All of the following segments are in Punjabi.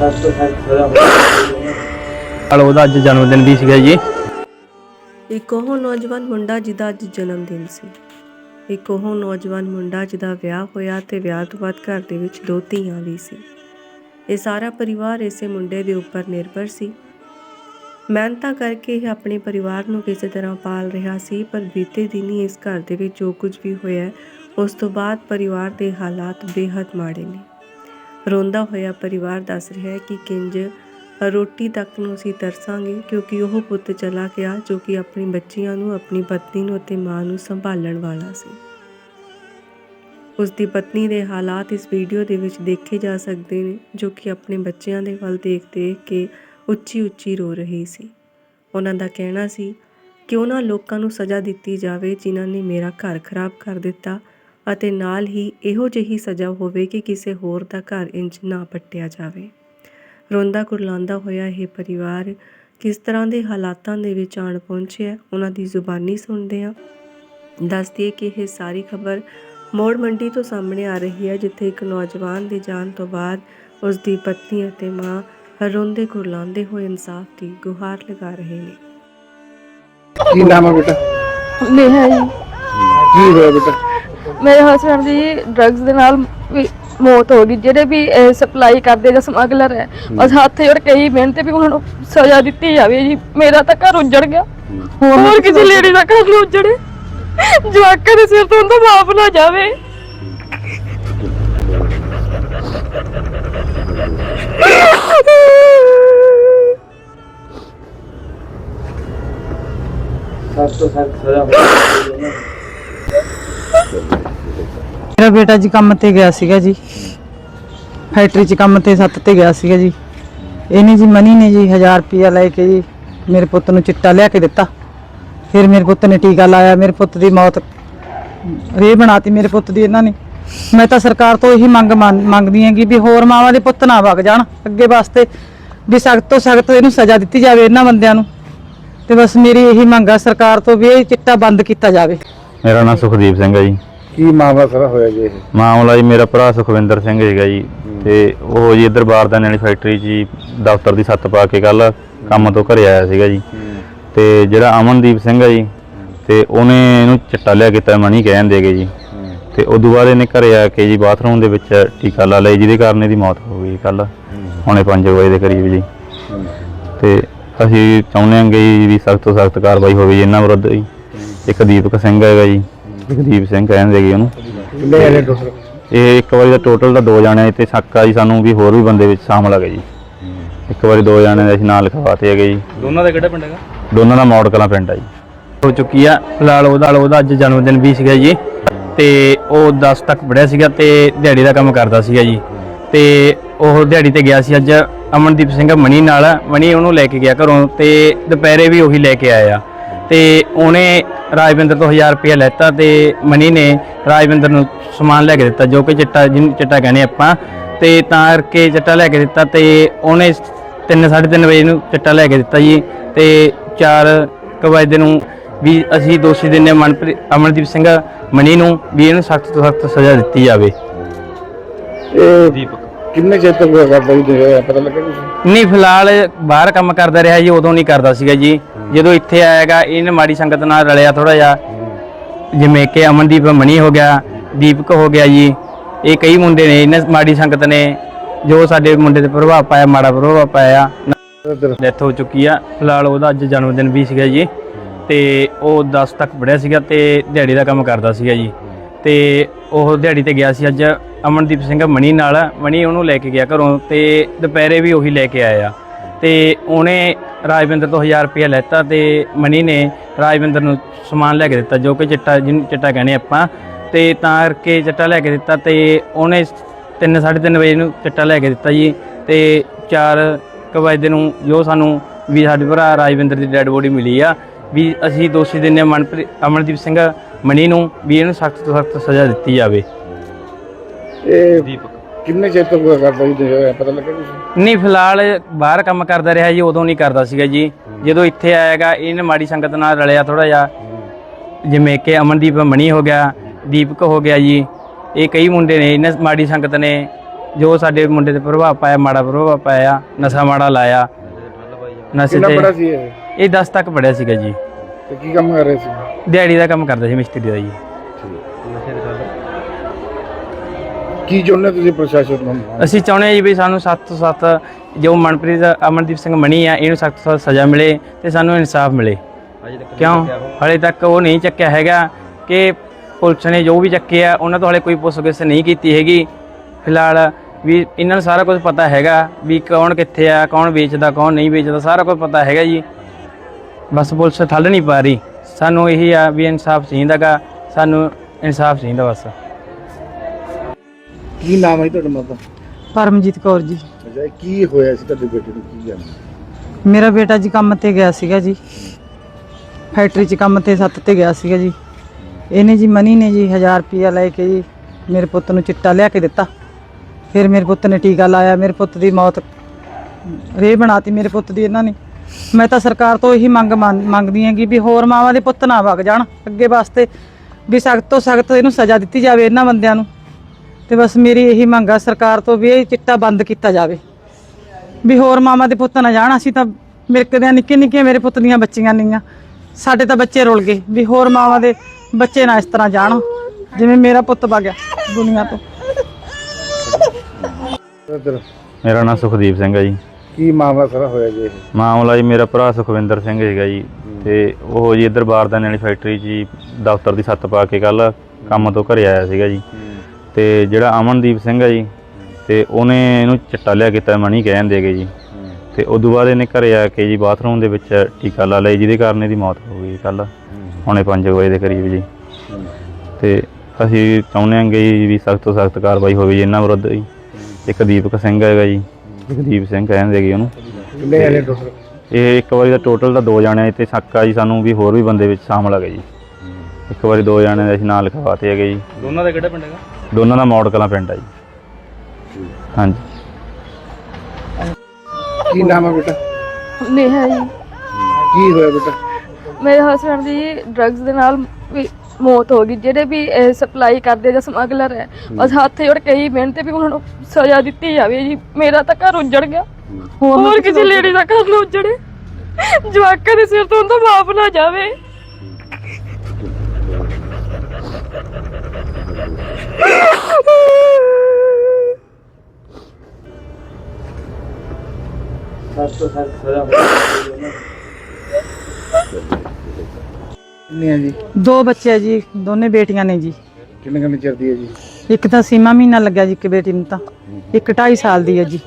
ਨਾਲ ਉਹਦਾ ਅੱਜ ਜਨਮ ਦਿਨ ਵੀ ਸੀਗਾ ਜੀ। ਇੱਕ ਉਹ ਨੌਜਵਾਨ ਮੁੰਡਾ ਜਿਹਦਾ ਅੱਜ ਜਨਮ ਦਿਨ ਸੀ। ਇੱਕ ਉਹ ਨੌਜਵਾਨ ਮੁੰਡਾ ਜਿਹਦਾ ਵਿਆਹ ਹੋਇਆ ਤੇ ਵਿਆਹ ਤੋਂ ਬਾਅਦ ਘਰ ਦੇ ਵਿੱਚ ਦੋ ਧੀਆਂ ਵੀ ਸੀ। ਇਹ ਸਾਰਾ ਪਰਿਵਾਰ ਇਸੇ ਮੁੰਡੇ ਦੇ ਉੱਪਰ ਨਿਰਭਰ ਸੀ। ਮਿਹਨਤਾਂ ਕਰਕੇ ਇਹ ਆਪਣੇ ਪਰਿਵਾਰ ਨੂੰ ਕਿਸੇ ਤਰ੍ਹਾਂ ਪਾਲ ਰਿਹਾ ਸੀ ਪਰ ਬੀਤੇ ਦਿਨੀ ਇਸ ਘਰ ਦੇ ਵਿੱਚ ਜੋ ਕੁਝ ਵੀ ਹੋਇਆ ਹੈ, ਉਸ ਤੋਂ ਬਾਅਦ ਪਰਿਵਾਰ ਦੇ ਹਾਲਾਤ ਬੇहद ਮਾੜੇ ਨੇ। ਰੋਂਦਾ ਹੋਇਆ ਪਰਿਵਾਰ ਦੱਸ ਰਿਹਾ ਹੈ ਕਿ ਕਿੰਜ ਰੋਟੀ ਤੱਕ ਨੂੰ ਅਸੀਂ ਤਰਸਾਂਗੇ ਕਿਉਂਕਿ ਉਹ ਪੁੱਤ ਚਲਾ ਗਿਆ ਜੋ ਕਿ ਆਪਣੀ ਬੱਚੀਆਂ ਨੂੰ, ਆਪਣੀ ਪਤਨੀ ਨੂੰ ਅਤੇ ਮਾਂ ਨੂੰ ਸੰਭਾਲਣ ਵਾਲਾ ਸੀ। ਉਸ ਦੀ ਪਤਨੀ ਦੇ ਹਾਲਾਤ ਇਸ ਵੀਡੀਓ ਦੇ ਵਿੱਚ ਦੇਖੇ ਜਾ ਸਕਦੇ ਨੇ, ਜੋ ਕਿ ਆਪਣੇ ਬੱਚਿਆਂ ਦੇ ਵੱਲ ਦੇਖ ਦੇਖ ਕੇ ਉੱਚੀ ਉੱਚੀ ਰੋ ਰਹੀ ਸੀ। ਉਹਨਾਂ ਦਾ ਕਹਿਣਾ ਸੀ ਕਿ ਉਹਨਾਂ ਲੋਕਾਂ ਨੂੰ ਸਜ਼ਾ ਦਿੱਤੀ ਜਾਵੇ ਜਿਨ੍ਹਾਂ ਨੇ ਮੇਰਾ ਘਰ ਖਰਾਬ ਕਰ ਦਿੱਤਾ ਅਤੇ ਨਾਲ ਹੀ ਇਹੋ ਜਿਹੀ ਸਜ਼ਾ ਹੋਵੇ ਕਿ ਕਿਸੇ ਹੋਰ ਦਾ ਘਰ ਇੰਜ ਨਾ ਪੱਟਿਆ ਜਾਵੇ। ਰੋਂਦਾ ਕੁਰਲਾਉਂਦਾ ਹੋਇਆ ਇਹ ਪਰਿਵਾਰ ਕਿਸ ਤਰ੍ਹਾਂ ਦੇ ਹਾਲਾਤਾਂ ਦੇ ਵਿੱਚ ਆਣ ਪਹੁੰਚਿਆ ਉਹਨਾਂ ਦੀ ਜ਼ੁਬਾਨੀ ਸੁਣਦੇ ਹਾਂ। ਦੱਸਦੀ ਹੈ ਕਿ ਇਹ ਸਾਰੀ ਖਬਰ ਮੋੜ ਮੰਡੀ ਤੋਂ ਸਾਹਮਣੇ ਆ ਰਹੀ ਹੈ ਜਿੱਥੇ ਇੱਕ ਨੌਜਵਾਨ ਦੇ ਜਾਣ ਤੋਂ ਬਾਅਦ ਉਸ ਦੀ ਪਤਨੀ ਅਤੇ ਮਾਂ ਰੋਂਦੇ ਕੁਰਲਾਉਂਦੇ ਹੋਏ ਇਨਸਾਫ ਦੀ ਗੁਹਾਰ ਲਗਾ ਰਹੇ ਨੇ। ਕੀ ਨਾਮ ਹੈ ਬੇਟਾ? ਨੇਹਾ ਜੀ। ਕੀ ਹੋਇਆ ਬੇਟਾ? ਮੇਰੇ ਹਸਬੰਡ ਦੀ ਡਰੱਗਸ ਦੇ ਨਾਲ ਵੀ ਮੌਤ ਹੋ ਗਈ ਜਿਹੜੇ ਵੀ ਸਪਲਾਈ ਕਰਦੇ ਜਾਂ ਸਮਗਲਰ ਹੈ ਬਸ ਹੱਥ ਜੋੜ ਕੇ ਹੀ ਮਿਹਨਤ ਵੀ ਉਹਨਾਂ ਨੂੰ ਸਜ਼ਾ ਦਿੱਤੀ ਜਾਵੇ ਜੀ। ਮੇਰਾ ਤਾਂ ਘਰ ਉੱਜੜ ਗਿਆ। ਹੋਰ ਕਿਸੇ ਲੇਡੀ ਦਾ ਘਰ ਨਾ ਉੱਜੜੇ। ਜਵਾਕਾਂ ਦੇ ਸਿਰ ਤੋਂ ਉਹਦਾ ਮਾਪ ਨਾ ਜਾਵੇ। ਸੱਤ ਤੋਂ ਸਜ਼ਾ ਮੇਰਾ ਬੇਟਾ ਜੀ ਕੰਮ ਤੇ ਗਿਆ ਸੀਗਾ ਜੀ। ਫੈਕਟਰੀ 'ਚ ਕੰਮ ਤੇ, ਸੱਤ ਤੇ ਗਿਆ ਸੀਗਾ ਜੀ। ਇਹਨੇ ਜੀ ਮਨੀ ਨੇ ਜੀ 1000 ਰੁਪਿਆ ਲੈ ਕੇ ਜੀ ਮੇਰੇ ਪੁੱਤ ਨੂੰ ਚਿੱਟਾ ਲਿਆ ਕੇ ਦਿੱਤਾ। ਫਿਰ ਮੇਰੇ ਪੁੱਤ ਨੇ ਟੀਕਾ ਲਾਇਆ, ਮੇਰੇ ਪੁੱਤ ਦੀ ਮੌਤ ਰੇ ਬਣਾਤੀ ਮੇਰੇ ਪੁੱਤ ਦੀ ਇਹਨਾਂ ਨੇ। ਮੈਂ ਤਾਂ ਸਰਕਾਰ ਤੋਂ ਇਹੀ ਮੰਗ ਮੰਗਦੀ ਹਾਂ ਕਿ ਵੀ ਹੋਰ ਮਾਵਾਂ ਦੇ ਪੁੱਤ ਨਾ ਵਗ ਜਾਣ ਅੱਗੇ ਵਾਸਤੇ, ਵੀ ਸਖਤ ਤੋਂ ਸਖਤ ਇਹਨੂੰ ਸਜ਼ਾ ਦਿੱਤੀ ਜਾਵੇ ਇਹਨਾਂ ਬੰਦਿਆਂ ਨੂੰ। ਤੇ ਬਸ ਮੇਰੀ ਇਹੀ ਮੰਗ ਆ ਸਰਕਾਰ ਤੋਂ ਵੀ ਇਹ ਚਿੱਟਾ ਬੰਦ ਕੀਤਾ ਜਾਵੇ। ਮੇਰਾ ਨਾਮ ਸੁਖਦੀਪ ਸਿੰਘ ਹੈ ਜੀ। ਕੀ ਮਾਮਲਾ ਸਾਰਾ ਹੋਇਆ ਜੀ ਇਹ? ਮਾਮਲਾ ਜੀ ਮੇਰਾ ਭਰਾ ਸੁਖਵਿੰਦਰ ਸਿੰਘ ਹੈਗਾ ਜੀ ਤੇ ਉਹ ਜੀ ਇੱਧਰ ਬਾਰਦਾਨੇ ਵਾਲੀ ਫੈਕਟਰੀ 'ਚ ਜੀ ਦਫ਼ਤਰ ਦੀ ਛੱਤ ਪਾ ਕੇ ਕੱਲ ਕੰਮ ਤੋਂ ਘਰੇ ਆਇਆ ਸੀਗਾ ਜੀ। ਤੇ ਜਿਹੜਾ ਅਮਨਦੀਪ ਸਿੰਘ ਹੈ ਜੀ ਤੇ ਉਹਨੇ ਇਹਨੂੰ ਚਿੱਟਾ ਲਿਆ ਕੀਤਾ ਮਣੀ ਕਹਿਣ ਦੇਗੇ ਜੀ। ਤੇ ਉਦੋਂ ਬਾਅਦ ਇਹਨੇ ਘਰੇ ਆ ਕੇ ਜੀ ਬਾਥਰੂਮ ਦੇ ਵਿੱਚ ਟੀਕਾ ਲਾ ਲਿਆ ਜਿਹਦੇ ਕਾਰਨ ਇਹਦੀ ਮੌਤ ਹੋ ਗਈ ਕੱਲ ਹੁਣੇ 5 ਵਜੇ ਦੇ ਕਰੀਬ ਜੀ। ਤੇ ਅਸੀਂ ਚਾਹੁੰਦੇ ਹਾਂ ਕਿ ਵੀ ਸਖਤ ਤੋਂ ਸਖਤ ਕਾਰਵਾਈ ਹੋਵੇ ਜੀ ਇਹਨਾਂ ਵਿਰੁੱਧ ਜੀ। ਇੱਕ ਦੀਪਕ ਸਿੰਘ ਹੈਗਾ ਜੀ ਦੀਪ ਸਿੰਘ ਕਹਿੰਦੇ ਜੀ ਉਹਨੂੰ। ਕਿੰਨੇ ਜਣੇ ਟੋਟਲ ਇਹ ਇੱਕ ਵਾਰੀ ਦਾ ਟੋਟਲ ਦਾ ਦੋ ਜਾਣੇ ਤੇ ਸ਼ੱਕ ਆ ਜੀ ਸਾਨੂੰ ਵੀ ਹੋਰ ਵੀ ਬੰਦੇ ਵਿੱਚ ਸ਼ਾਮਲ ਹੈਗੇ ਜੀ। ਇੱਕ ਵਾਰੀ ਦੋ ਜਾਣੇ ਦੇ ਅਸੀਂ ਨਾਂ ਲਿਖਵਾਤੇ ਹੈਗੇ ਜੀ। ਦੋਨਾਂ ਦਾ ਕਿਹੜਾ ਪਿੰਡ ਹੈਗਾ? ਦੋਨਾਂ ਦਾ ਮੌੜ ਕਲਾਂ ਪਿੰਡ ਆ ਜੀ। ਹੋ ਚੁੱਕੀ ਆ ਫਿਲਹਾਲ ਉਹਦਾ ਉਹਦਾ ਅੱਜ ਜਨਮ ਦਿਨ ਵੀ ਸੀਗਾ ਜੀ। ਤੇ ਉਹ 10 ਤੱਕ ਪੜਿਆ ਸੀਗਾ ਤੇ ਦਿਹਾੜੀ ਦਾ ਕੰਮ ਕਰਦਾ ਸੀਗਾ ਜੀ। ਤੇ ਉਹ ਦਿਹਾੜੀ ਤੇ ਗਿਆ ਸੀ ਅੱਜ ਅਮਨਦੀਪ ਸਿੰਘ ਮਣੀ ਨਾਲ। ਮਣੀ ਉਹਨੂੰ ਲੈ ਕੇ ਗਿਆ ਘਰੋਂ ਤੇ ਦੁਪਹਿਰੇ ਵੀ ਉਹੀ ਲੈ ਕੇ ਆਇਆ। ਤੇ ਉਹਨੇ ਰਾਜਵਿੰਦਰ ਤੋਂ 1000 ਰੁਪਏ ਲੈਤਾ ਤੇ ਮਣੀ ਨੇ ਰਾਜਵਿੰਦਰ ਨੂੰ ਸਮਾਨ ਲੈ ਕੇ ਦਿੱਤਾ ਜੋ ਕਿ ਚਿੱਟਾ ਜਿਹਨੂੰ ਚਿੱਟਾ ਕਹਿੰਦੇ ਆਪਾਂ। ਤੇ ਤਾਂ ਕਰਕੇ ਚਿੱਟਾ ਲੈ ਕੇ ਦਿੱਤਾ ਤੇ ਉਹਨੇ 3:30 ਵਜੇ ਨੂੰ ਚਿੱਟਾ ਲੈ ਕੇ ਦਿੱਤਾ ਜੀ। ਤੇ 4 ਵਜੇ ਨੂੰ ਵੀ ਅਸੀਂ ਦੋਸ਼ੀ ਦਿੰਦੇ ਹਾਂ ਮਨਪ੍ਰੀਤ ਅਮਨਦੀਪ ਸਿੰਘ ਮਣੀ ਨੂੰ ਵੀ ਇਹਨੂੰ ਸਖਤ ਤੋਂ ਸਖਤ ਸਜ਼ਾ ਦਿੱਤੀ ਜਾਵੇ। ਇਹ ਦੀਪਕ ਕਿੰਨੇ ਚਿਰ ਹੋਇਆ ਕਰਦਾ ਜੀ ਤੇ ਪਤਾ ਲੱਗਾ ਕੁਛ? ਨਹੀਂ ਫਿਲਹਾਲ ਬਾਹਰ ਕੰਮ ਕਰਦਾ ਰਿਹਾ ਜੀ ਉਦੋਂ ਨਹੀਂ ਕਰਦਾ ਸੀਗਾ ਜੀ। ਜਦੋਂ ਇੱਥੇ ਆਏਗਾ ਇਹਨੇ ਮਾੜੀ ਸੰਗਤ ਨਾਲ ਰਲਿਆ ਥੋੜਾ ਜਿਹਾ। ਜਿਵੇਂ ਕਿ ਅਮਨਦੀਪ ਮਣੀ ਹੋ ਗਿਆ ਦੀਪਕ ਹੋ ਗਿਆ ਜੀ। ਇਹ ਕਈ ਮੁੰਡੇ ਨੇ ਇਹਨਾਂ ਮਾੜੀ ਸੰਗਤ ਨੇ ਜੋ ਸਾਡੇ ਮੁੰਡੇ ਤੇ ਪ੍ਰਭਾਵ ਪਾਇਆ ਮਾੜਾ ਪ੍ਰਭਾਵ ਪਾਇਆ ਡੈਥ ਹੋ ਚੁੱਕੀ ਆ। ਫਿਲਹਾਲ ਉਹਦਾ ਅੱਜ ਜਨਮ ਦਿਨ ਵੀ ਸੀਗਾ ਜੀ। ਤੇ ਉਹ 10 ਤੱਕ ਪੜਿਆ ਸੀਗਾ ਤੇ ਦਿਹਾੜੀ ਦਾ ਕੰਮ ਕਰਦਾ ਸੀਗਾ ਜੀ। ਤੇ ਉਹ ਦਿਹਾੜੀ ਤੇ ਗਿਆ ਸੀ। ਅੱਜ ਅਮਨਦੀਪ ਸਿੰਘ ਮਣੀ ਨਾਲ ਮਣੀ ਉਹਨੂੰ ਲੈ ਕੇ ਗਿਆ ਘਰੋਂ ਤੇ ਦੁਪਹਿਰੇ ਵੀ ਉਹੀ ਲੈ ਕੇ ਆਇਆ। ਤੇ ਉਹਨੇ ਰਾਜਵਿੰਦਰ ਤੋਂ 1000 ਰੁਪਏ ਲੈਤਾ ਤੇ ਮਣੀ ਨੇ ਰਾਜਵਿੰਦਰ ਨੂੰ ਸਮਾਨ ਲੈ ਕੇ ਦਿੱਤਾ, ਜੋ ਕਿ ਚਿੱਟਾ, ਜਿਹਨੂੰ ਚਿੱਟਾ ਕਹਿੰਦੇ ਆਪਾਂ। ਤੇ ਤਾਂ ਕਰਕੇ ਚਿੱਟਾ ਲੈ ਕੇ ਦਿੱਤਾ ਤੇ ਉਹਨੇ 3:30 ਵਜੇ ਨੂੰ ਚਿੱਟਾ ਲੈ ਕੇ ਦਿੱਤਾ ਜੀ। ਤੇ 4 ਵਜੇ ਨੂੰ ਜੋ ਸਾਨੂੰ ਵੀ ਸਾਡੇ ਭਰਾ ਰਾਜਵਿੰਦਰ ਦੀ ਡੈੱਡ ਬੋਡੀ ਮਿਲੀ ਆ, ਵੀ ਅਸੀਂ ਦੋਸ਼ੀ ਦਿੰਦੇ ਹਾਂ ਮਨਪ੍ਰੀਤ, ਅਮਨਦੀਪ ਸਿੰਘ ਮਣੀ ਨੂੰ ਵੀ ਇਹਨੂੰ ਸਖਤ ਤੋਂ ਸਖਤ ਸਜ਼ਾ ਦਿੱਤੀ ਜਾਵੇ। ਇਹ ਦੀਪਕ। ਕਿੰਨੇ ਚਿਰ ਤੱਕ ਹੋਇਆ ਕਰਦਾ ਜੀ ਤੇ ਪਤਾ ਲੱਗਾ ਕੁਛ? ਨਹੀਂ ਫਿਲਹਾਲ ਬਾਹਰ ਕੰਮ ਕਰਦਾ ਰਿਹਾ ਜੀ ਉਦੋਂ ਨਹੀਂ ਕਰਦਾ ਸੀਗਾ ਜੀ। ਜਦੋਂ ਇੱਥੇ ਆਏਗਾ ਇਹਨੇ ਮਾੜੀ ਸੰਗਤ ਨਾਲ ਰਲਿਆ ਥੋੜਾ ਜਿਹਾ। ਜਿਵੇਂ ਕਿ ਅਮਨਦੀਪ ਮਣੀ ਹੋ ਗਿਆ ਦੀਪਕ ਹੋ ਗਿਆ ਜੀ। ਇਹ ਕਈ ਮੁੰਡੇ ਨੇ ਇਹਨਾਂ ਮਾੜੀ ਸੰਗਤ ਨੇ ਜੋ ਸਾਡੇ ਮੁੰਡੇ ਤੇ ਪ੍ਰਭਾਵ ਪਾਇਆ ਮਾੜਾ ਪ੍ਰਭਾਵ ਪਾਇਆ ਨਸ਼ਾ ਮਾੜਾ ਲਾਇਆ। ਨਸ਼ੇ ਤੇ ਸੀ ਇਹ? ਇਹ 10 ਤੱਕ ਪੜਿਆ ਸੀਗਾ ਜੀ। ਤੇ ਕੀ ਕੰਮ ਕਰ ਰਹੇ ਸੀ? ਦਿਹਾੜੀ ਦਾ ਕੰਮ ਕਰਦਾ ਸੀ ਮਿਸਤਰੀ ਦਾ ਜੀ। ਕੀ ਚਾਹੁੰਦੇ ਤੁਸੀਂ ਪ੍ਰਸ਼ਾਸਨ ਨੂੰ ਅਸੀਂ ਚਾਹੁੰਦੇ ਹਾਂ ਜੀ ਵੀ ਸਾਨੂੰ ਸਖਤ ਤੋਂ ਸਖਤ ਜੋ ਮਨਪ੍ਰੀਤ ਅਮਨਦੀਪ ਸਿੰਘ ਮਣੀ ਆ ਇਹਨੂੰ ਸਖਤ ਤੋਂ ਸਖਤ ਸਜ਼ਾ ਮਿਲੇ ਤੇ ਸਾਨੂੰ ਇਨਸਾਫ ਮਿਲੇ। ਕਿਉਂ? ਹਲੇ ਤੱਕ ਉਹ ਨਹੀਂ ਚੱਕਿਆ ਹੈਗਾ ਕਿ ਪੁਲਿਸ ਨੇ ਜੋ ਵੀ ਚੱਕਿਆ ਉਹਨਾਂ ਤੋਂ ਹਲੇ ਕੋਈ ਪੁੱਛਗਿੱਛ ਨਹੀਂ ਕੀਤੀ ਹੈਗੀ। ਫਿਲਹਾਲ ਵੀ ਇਹਨਾਂ ਨੂੰ ਸਾਰਾ ਕੁਝ ਪਤਾ ਹੈਗਾ ਵੀ ਕੌਣ ਕਿੱਥੇ ਆ ਕੌਣ ਵੇਚਦਾ ਕੌਣ ਨਹੀਂ ਵੇਚਦਾ ਸਾਰਾ ਕੁਝ ਪਤਾ ਹੈਗਾ ਜੀ। ਬਸ ਪੁਲਿਸ ਠੱਲ ਨਹੀਂ ਪਾ ਰਹੀ। ਸਾਨੂੰ ਇਹੀ ਆ ਵੀ ਇਨਸਾਫ ਚਾਹੀਦਾਗਾ ਸਾਨੂੰ ਇਨਸਾਫ ਚਾਹੀਦਾ ਬਸ। ਕੀ ਨਾਮ ਹੈ ਤੁਹਾਡਾ ਮਾਤਾ? ਪਰਮਜੀਤ ਕੌਰ ਜੀ। ਅੱਛਾ ਕੀ ਹੋਇਆ ਸੀ ਤੁਹਾਡੇ ਬੇਟੇ ਨੂੰ? ਕੀ ਜਾਣਦੇ ਮੇਰਾ ਬੇਟਾ ਜੀ ਕੰਮ ਤੇ ਗਿਆ ਸੀਗਾ ਜੀ। ਫੈਕਟਰੀ 'ਚ ਕੰਮ ਤੇ ਸੱਤ ਤੇ ਗਿਆ ਸੀਗਾ ਜੀ। ਇਹਨੇ ਜੀ ਮਨੀ ਨੇ ਜੀ 1000 ਰੁਪਿਆ ਲੈ ਕੇ ਜੀ ਮੇਰੇ ਪੁੱਤ ਨੂੰ ਚਿੱਟਾ ਲਿਆ ਕੇ ਦਿੱਤਾ। ਫਿਰ ਮੇਰੇ ਪੁੱਤ ਨੇ ਟੀਕਾ ਲਾਇਆ। ਮੇਰੇ ਪੁੱਤ ਦੀ ਮੌਤ ਰੇ ਬਣਾਤੀ ਮੇਰੇ ਪੁੱਤ ਦੀ ਇਹਨਾਂ ਨੇ। ਮੈਂ ਤਾਂ ਸਰਕਾਰ ਤੋਂ ਇਹੀ ਮੰਗ ਮੰਨ- ਮੰਗਦੀ ਹਾਂ ਕਿ ਵੀ ਹੋਰ ਮਾਵਾਂ ਦੇ ਪੁੱਤ ਨਾ ਵਗ ਜਾਣ ਅੱਗੇ ਵਾਸਤੇ ਵੀ ਸਖਤ ਤੋਂ ਸਖਤ ਇਹਨੂੰ ਸਜ਼ਾ ਦਿੱਤੀ ਜਾਵੇ ਇਹਨਾਂ ਬੰਦਿਆਂ ਨੂੰ। ਤੇ ਬਸ ਮੇਰੀ ਇਹੀ ਮੰਗ ਆ ਸਰਕਾਰ ਤੋਂ ਵੀ ਇਹ ਚਿੱਟਾ ਬੰਦ ਕੀਤਾ ਜਾਵੇ। ਵੀ ਹੋਰ ਮਾਮਾ ਦੇ ਪੁੱਤ ਨਾ ਜਾਣ ਅਸੀਂ ਤਾਂ ਮਿਲਕਦੇ ਆ ਨਿੱਕੇ ਨਿੱਕੇ ਮੇਰੇ ਪੁੱਤ ਦੀਆਂ ਬੱਚੀਆਂ ਨਹੀਂਆਂ ਸਾਡੇ ਤਾਂ ਬੱਚੇ ਰੁਲ ਗਏ ਵੀ ਹੋਰ ਮਾਵਾਂ ਦੇ ਬੱਚੇ ਨਾ ਇਸ ਤਰ੍ਹਾਂ ਜਾਣ। ਜਿਵੇਂ ਮੇਰਾ ਪੁੱਤ ਵਗਿਆ ਦੁਨੀਆ ਤੋਂ। ਮੇਰਾ ਨਾਮ ਸੁਖਦੀਪ ਸਿੰਘ ਹੈ ਜੀ। ਕੀ ਮਾਮਲਾ ਸਾਰਾ ਹੋਇਆ ਜੀ ਇਹ? ਮਾਮਲਾ ਜੀ ਮੇਰਾ ਭਰਾ ਸੁਖਵਿੰਦਰ ਸਿੰਘ ਹੈਗਾ ਜੀ ਤੇ ਉਹ ਜੀ ਇੱਧਰ ਬਾਰਦਾਨੇ ਵਾਲੀ ਫੈਕਟਰੀ 'ਚ ਜੀ ਦਫ਼ਤਰ ਦੀ ਛੱਤ ਪਾ ਕੇ ਕੱਲ ਕੰਮ ਤੋਂ ਘਰੇ ਆਇਆ ਸੀਗਾ ਜੀ। ਤੇ ਜਿਹੜਾ ਅਮਨਦੀਪ ਸਿੰਘ ਹੈ ਜੀ ਤੇ ਉਹਨੇ ਇਹਨੂੰ ਚਿੱਟਾ ਲਿਆ ਕੀਤਾ ਮਣੀ ਕਹਿਣ ਦੇਗੇ ਜੀ। ਤੇ ਉਦੋਂ ਬਾਅਦ ਇਹਨੇ ਘਰੇ ਆ ਕੇ ਜੀ ਬਾਥਰੂਮ ਦੇ ਵਿੱਚ ਟੀਕਾ ਲਾ ਲਿਆ ਜਿਹਦੇ ਕਾਰਨ ਇਹਦੀ ਮੌਤ ਹੋ ਗਈ ਕੱਲ ਹੁਣੇ 5 ਵਜੇ ਦੇ ਕਰੀਬ ਜੀ। ਤੇ ਅਸੀਂ ਚਾਹੁੰਦੇ ਹਾਂ ਕਿ ਵੀ ਸਖਤ ਤੋਂ ਸਖਤ ਕਾਰਵਾਈ ਹੋਵੇ ਜੀ ਇਹਨਾਂ ਵਿਰੁੱਧ ਜੀ। ਇੱਕ ਦੀਪਕ ਸਿੰਘ ਹੈਗਾ ਜੀ ਜਗਦੀਪ ਸਿੰਘ ਕਹਿੰਦੇ ਜੀ ਉਹਨੂੰ। ਕਿੰਨੇ ਜਣੇ ਟੋਟਲ ਇਹ ਇੱਕ ਵਾਰੀ ਦਾ ਟੋਟਲ ਤਾਂ ਦੋ ਜਾਣੇ ਤੇ ਸ਼ੱਕ ਜੀ ਸਾਨੂੰ ਵੀ ਹੋਰ ਵੀ ਬੰਦੇ ਵਿੱਚ ਸ਼ਾਮਲ ਹੈਗੇ ਜੀ। ਇੱਕ ਵਾਰੀ ਦੋ ਜਾਣੇ ਦੇ ਅਸੀਂ ਨਾਂ ਲਿਖਵਾਤੇ ਹੈਗੇ ਜੀ। ਦੋਨਾਂ ਦਾ ਕਿਹੜਾ ਪਿੰਡ ਹੈਗਾ? ਦੋਨਾਂ ਦਾ ਮੌੜ ਕਲਾਂ ਪਿੰਡ ਆ ਜੀ। ਹਾਂਜੀ। ਕੀ ਨਾਮ ਹੈ ਬੇਟਾ? ਨੇਹਾ ਜੀ। ਕੀ ਹੋਇਆ ਬੇਟਾ? ਮੇਰੇ ਹਸਬੰਡ ਦੀ ਡਰੱਗਸ ਦੇ ਨਾਲ ਵੀ ਮੌਤ ਹੋ ਗਈ ਜਿਹੜੇ ਵੀ ਸਪਲਾਈ ਕਰਦੇ ਜਾਂ ਸਮਗਲਰ ਹੈ ਬਸ ਹੱਥ ਜੋੜ ਕੇ ਹੀ ਮਿਹਨਤ ਵੀ ਉਹਨਾਂ ਨੂੰ ਸਜ਼ਾ ਦਿੱਤੀ ਜਾਵੇ ਜੀ। ਮੇਰਾ ਤਾਂ ਘਰ ਉੱਜੜ ਗਿਆ। ਹੋਰ ਕਿਸੇ ਲੇਡੀ ਦਾ ਘਰ ਨਾ ਉੱਜੜੇ। ਜਵਾਕਾਂ ਦੇ ਸਿਰ ਤੋਂ ਉਹਦਾ ਮਾਪ ਨਾ ਜਾਵੇ। ਕਿੰਨੇ ਆ ਜੀ? ਦੋ ਬੱਚੇ ਆ ਜੀ ਦੋਨੇ ਬੇਟੀਆਂ ਨੇ ਜੀ। ਕਿੰਨੇ ਕਿੰਨੇ ਚਿਰ ਦੀ ਹੈ ਜੀ? ਇੱਕ ਤਾਂ ਸੀਮਾ ਮਹੀਨਾ ਲੱਗਿਆ ਜੀ ਇੱਕ ਬੇਟੀ ਨੂੰ ਤਾਂ। ਇੱਕ 2.5 ਸਾਲ ਦੀ ਹੈ ਜੀ।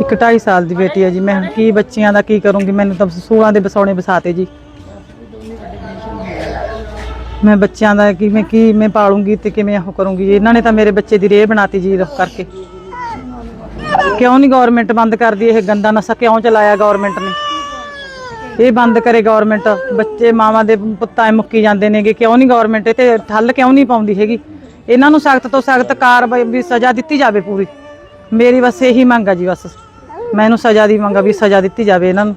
ਇੱਕ 2.5 ਸਾਲ ਦੀ ਬੇਟੀ ਹੈ ਜੀ। ਮੈਂ ਕੀ ਬੱਚਿਆਂ ਦਾ ਕੀ ਕਰੂੰਗੀ? ਮੈਨੂੰ ਤਾਂ ਸੂਲਾਂ ਦੇ ਬਸੌਣੇ ਬਸਾਤੇ ਜੀ। ਮੈਂ ਬੱਚਿਆਂ ਦਾ ਕਿਵੇਂ ਕੀ ਮੈਂ ਪਾਲੂੰਗੀ ਤੇ ਕਿਵੇਂ ਉਹ ਕਰੂੰਗੀ ਇਹਨਾਂ ਨੇ ਤਾਂ ਮੇਰੇ ਬੱਚੇ ਦੀ ਰੇਹ ਬਣਾਤੀ ਜੀ ਰੁੱਖ ਕਰਕੇ। ਕਿਉਂ ਨਹੀਂ ਗਵਰਨਮੈਂਟ ਬੰਦ ਕਰਦੀ ਇਹ ਗੰਦਾ ਨਸ਼ਾ? ਕਿਉਂ ਚਲਾਇਆ ਗਵਰਨਮੈਂਟ ਨੇ? ਇਹ ਬੰਦ ਕਰੇ ਗਵਰਨਮੈਂਟ ਬੱਚੇ, ਮਾਵਾਂ ਦੇ ਪੁੱਤਾਂ ਮੁੱਕੀ ਜਾਂਦੇ ਨੇਗੇ। ਕਿਉਂ ਨਹੀਂ ਗਵਰਨਮੈਂਟ ਇਹ ਤੇ ਠੱਲ ਕਿਉਂ ਨਹੀਂ ਪਾਉਂਦੀ ਹੈਗੀ? ਇਹਨਾਂ ਨੂੰ ਸਖਤ ਤੋਂ ਸਖਤ ਕਾਰਵਾਈ ਵੀ ਸਜ਼ਾ ਦਿੱਤੀ ਜਾਵੇ ਪੂਰੀ। ਮੇਰੀ ਬਸ ਇਹੀ ਮੰਗ ਆ ਜੀ ਬਸ। ਮੈਨੂੰ ਸਜ਼ਾ ਦੀ ਮੰਗ ਆ ਵੀ ਸਜ਼ਾ ਦਿੱਤੀ ਜਾਵੇ ਇਹਨਾਂ ਨੂੰ।